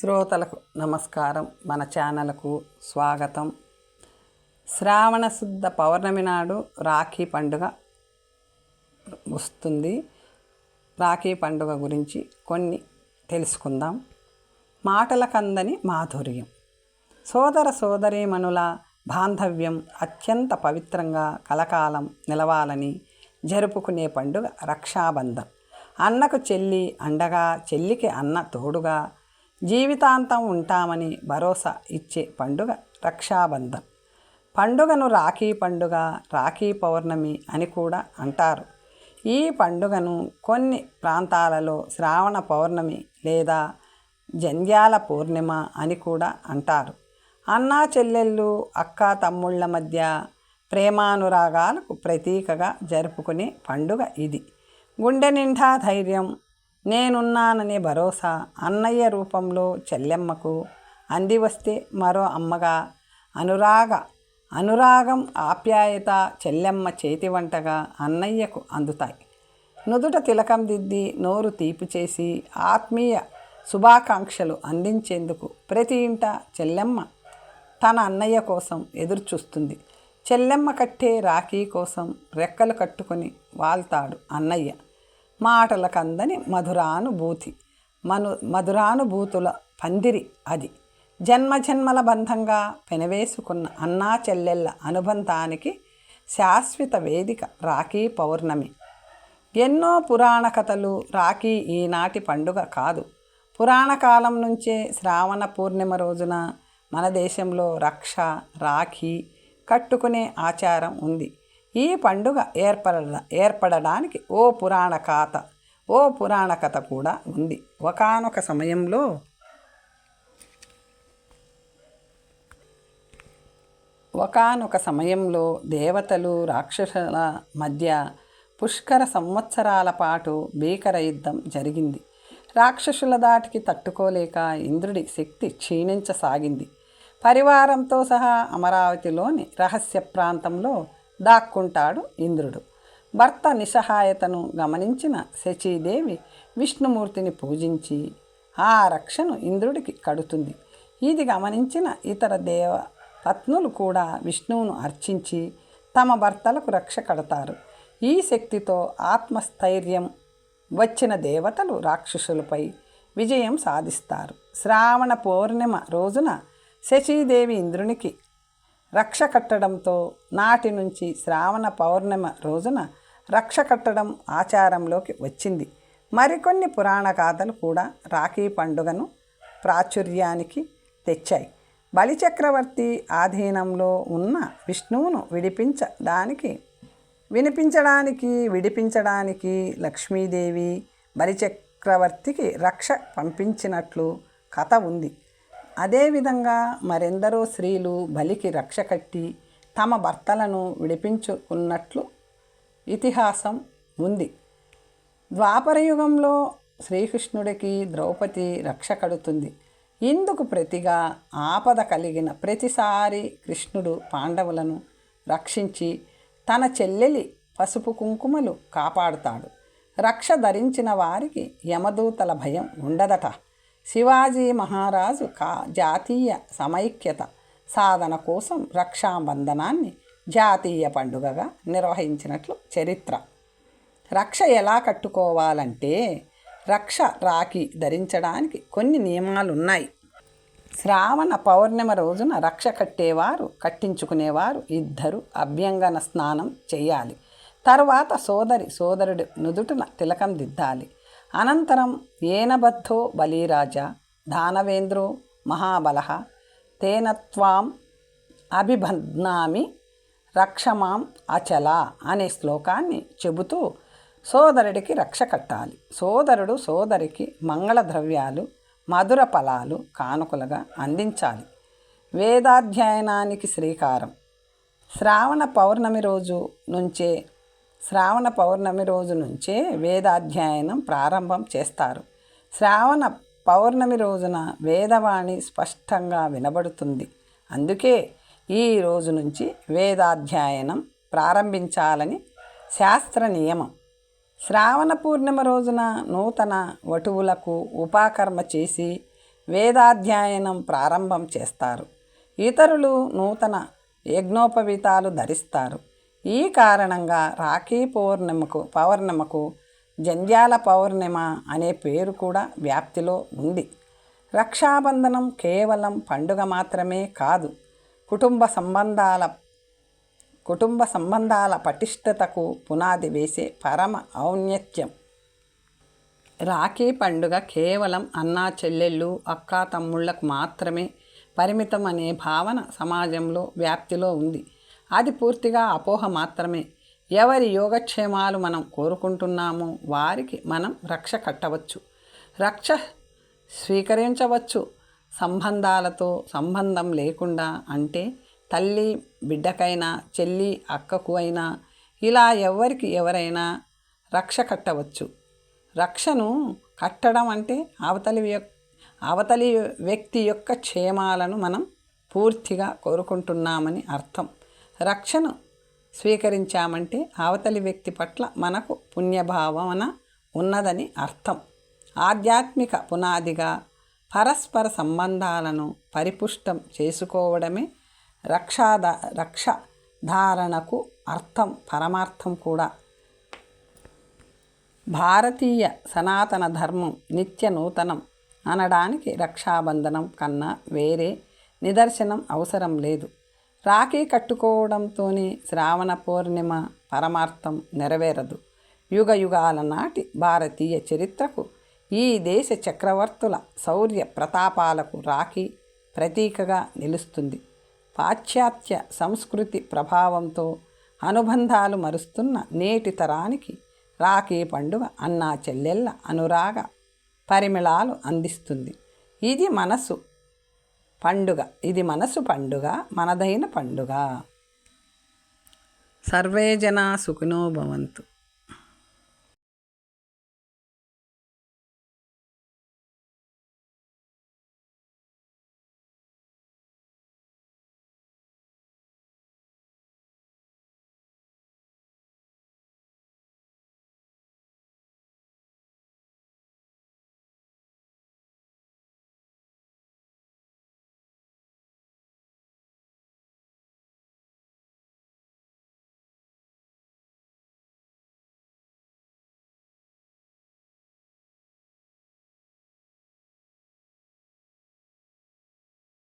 శ్రోతలకు నమస్కారం. మన ఛానల్కు స్వాగతం. శ్రావణ శుద్ధ పౌర్ణమి నాడు రాఖీ పండుగ వస్తుంది. రాఖీ పండుగ గురించి కొన్ని తెలుసుకుందాం. మాటలకందని మాధుర్యం. సోదర సోదరీమణుల బాంధవ్యం అత్యంత పవిత్రంగా కలకాలం నిలవాలని జరుపుకునే పండుగ రక్షాబంధం అన్నకు చెల్లి అండగా చెల్లికి అన్న తోడుగా జీవితాంతం ఉంటామని భరోసా ఇచ్చే పండుగ రక్షాబంధన్ పండుగను రాఖీ పండుగ రాఖీ పౌర్ణమి అని కూడా అంటారు. ఈ పండుగను కొన్ని ప్రాంతాలలో శ్రావణ పౌర్ణమి లేదా జంధ్యాల పూర్ణిమ అని కూడా అంటారు. అన్నా చెల్లెళ్ళు అక్క తమ్ముళ్ళ మధ్య ప్రేమానురాగాలకు ప్రతీకగా జరుపుకునే పండుగ ఇది. గుండె నిండా ధైర్యం నేనున్నాననే భరోసా అన్నయ్య రూపంలో చెల్లెమ్మకు అందివస్తే మరో అమ్మగా అనురాగ అనురాగం ఆప్యాయత చెల్లెమ్మ చేతి వంటగా అన్నయ్యకు అందుతాయి. నుదుట తిలకం దిద్ది నోరు తీపి చేసి ఆత్మీయ శుభాకాంక్షలు అందించేందుకు ప్రతి ఇంట చెల్లెమ్మ తన అన్నయ్య కోసం ఎదురుచూస్తుంది. చెల్లెమ్మ కట్టే రాఖీ కోసం రెక్కలు కట్టుకొని వాల్తాడు అన్నయ్య. మాటలకందని మధురానుభూతి. మను మధురానుభూతుల పందిరి అది. జన్మజన్మల బంధంగా పెనవేసుకున్న అన్నా చెల్లెళ్ళ అనుబంధానికి శాశ్వత వేదిక రాఖీ పౌర్ణమి. ఎన్నో పురాణ కథలు రాఖీ ఈనాటి పండుగ కాదు. పురాణ కాలం నుంచే శ్రావణ పూర్ణిమ రోజున మన దేశంలో రక్ష రాఖీ కట్టుకునే ఆచారం ఉంది. ఈ పండుగ ఏర్పడ ఏర్పడడానికి ఓ పురాణ కథ ఓ పురాణ కథ కూడా ఉంది. ఒకానొక సమయంలో ఒకానొక సమయంలో దేవతలు రాక్షసుల మధ్య పుష్కర సంవత్సరాల పాటు భీకర యుద్ధం జరిగింది. రాక్షసుల దాటికి తట్టుకోలేక ఇంద్రుడి శక్తి క్షీణించసాగింది. పరివారంతో సహా అమరావతిలోని రహస్య ప్రాంతంలో దాక్కుంటాడు ఇంద్రుడు. భర్త నిస్సహాయతను గమనించిన శచీదేవి విష్ణుమూర్తిని పూజించి ఆ రక్షను ఇంద్రుడికి కడుతుంది. ఇది గమనించిన ఇతర దేవ పత్నులు కూడా విష్ణువును అర్చించి తమ భర్తలకు రక్ష కడతారు. ఈ శక్తితో ఆత్మస్థైర్యం వచ్చిన దేవతలు రాక్షసులపై విజయం సాధిస్తారు. శ్రావణ పౌర్ణిమ రోజున శచీదేవి ఇంద్రునికి రక్ష కట్టడంతో నాటి నుంచి శ్రావణ పౌర్ణిమ రోజున రక్ష కట్టడం ఆచారంలోకి వచ్చింది. మరికొన్ని పురాణ గాథలు కూడా రాఖీ పండుగను ప్రాచుర్యానికి తెచ్చాయి. బలిచక్రవర్తి ఆధీనంలో ఉన్న విష్ణువును విడిపించడానికి వినిపించడానికి విడిపించడానికి లక్ష్మీదేవి బలిచక్రవర్తికి రక్ష పంపించినట్లు కథ ఉంది. అదేవిధంగా మరెందరో స్త్రీలు బలికి రక్ష కట్టి తమ భర్తలను విడిపించుకున్నట్లు ఇతిహాసం ఉంది. ద్వాపరయుగంలో శ్రీకృష్ణుడికి ద్రౌపది రక్ష కడుతుంది. ఇందుకు ప్రతిగా ఆపద కలిగిన ప్రతిసారి కృష్ణుడు పాండవులను రక్షించి తన చెల్లెలి పసుపు కుంకుమలు కాపాడుతాడు. రక్ష ధరించిన వారికి యమదూతల భయం ఉండదట. శివాజీ మహారాజు కా జాతీయ సమైక్యత సాధన కోసం రక్షాబంధనాన్ని జాతీయ పండుగగా నిర్వహించినట్లు చరిత్ర. రక్ష ఎలా కట్టుకోవాలంటే రక్ష రాఖీ ధరించడానికి కొన్ని నియమాలు ఉన్నాయి శ్రావణ పౌర్ణిమ రోజున రక్ష కట్టేవారు కట్టించుకునేవారు ఇద్దరు అభ్యంగన స్నానం చేయాలి. తరువాత సోదరి సోదరుడు నుదుటిన తిలకం దిద్దాలి. అనంతరం ఏనబద్ధో బలిరాజ దానవేంద్రో మహాబల తేనత్వాం అభిబంధ్నామి రక్షమాం అచల అనే శ్లోకాన్ని చెబుతూ సోదరుడికి రక్ష కట్టాలి. సోదరుడు సోదరికి మంగళ ద్రవ్యాలు మధుర ఫలాలు కానుకలుగా అందించాలి. వేదాధ్యయనానికి శ్రీకారం. శ్రావణ పౌర్ణమి రోజు నుంచే శ్రావణ పౌర్ణమి రోజు నుంచే వేదాధ్యయనం ప్రారంభం చేస్తారు. శ్రావణ పౌర్ణమి రోజున వేదవాణి స్పష్టంగా వినబడుతుంది. అందుకే ఈ రోజు నుంచి వేదాధ్యయనం ప్రారంభించాలని శాస్త్ర నియమం. శ్రావణ పూర్ణిమ రోజున నూతన వటువులకు ఉపాకర్మ చేసి వేదాధ్యయనం ప్రారంభం చేస్తారు. ఇతరులు నూతన యజ్ఞోపవీతాలు ధరిస్తారు. ఈ కారణంగా రాఖీ పౌర్ణిమకు పౌర్ణిమకు జంధ్యాల పౌర్ణిమ అనే పేరు కూడా వ్యాప్తిలో ఉంది. రక్షాబంధనం కేవలం పండుగ మాత్రమే కాదు కుటుంబ సంబంధాల కుటుంబ సంబంధాల పటిష్టతకు పునాది వేసే పరమ ఔన్నత్యం. రాఖీ పండుగ కేవలం అన్నా చెల్లెళ్ళు అక్కా తమ్ముళ్ళకు మాత్రమే పరిమితం అనే భావన సమాజంలో వ్యాప్తిలో ఉంది. అది పూర్తిగా అపోహ మాత్రమే. ఎవరి యోగక్షేమాలు మనం కోరుకుంటున్నామో వారికి మనం రక్ష కట్టవచ్చు. రక్ష స్వీకరించవచ్చు. సంబంధాలతో సంబంధం లేకుండా అంటే తల్లి బిడ్డకైనా చెల్లి అక్కకు అయినా ఇలా ఎవరికి ఎవరైనా రక్ష కట్టవచ్చు. రక్షను కట్టడం అంటే అవతలి అవతలి వ్యక్తి యొక్క క్షేమాలను మనం పూర్తిగా కోరుకుంటున్నామని అర్థం. రక్షను స్వీకరించామంటే అవతలి వ్యక్తి పట్ల మనకు పుణ్యభావన ఉన్నదని అర్థం. ఆధ్యాత్మిక పునాదిగా పరస్పర సంబంధాలను పరిపుష్టం చేసుకోవడమే రక్షాద రక్ష ధారణకు అర్థం పరమార్థం కూడా. భారతీయ సనాతన ధర్మం నిత్య నూతనం అనడానికి రక్షాబంధనం కన్నా వేరే నిదర్శనం అవసరం లేదు. రాఖీ కట్టుకోవడంతోనే శ్రావణ పౌర్ణిమ పరమార్థం నెరవేరదు. యుగ యుగాల నాటి భారతీయ చరిత్రకు ఈ దేశ చక్రవర్తుల శౌర్య ప్రతాపాలకు రాఖీ ప్రతీకగా నిలుస్తుంది. పాశ్చాత్య సంస్కృతి ప్రభావంతో అనుబంధాలు మరుస్తున్న నేటి తరానికి రాఖీ పండుగ అన్నా చెల్లెళ్ళ అనురాగ పరిమళాలు అందిస్తుంది. ఇది మనసు పండుగ. ఇది మనసు పండుగ మనదైన పండుగ. సర్వే జనా సుఖినో భవంతు.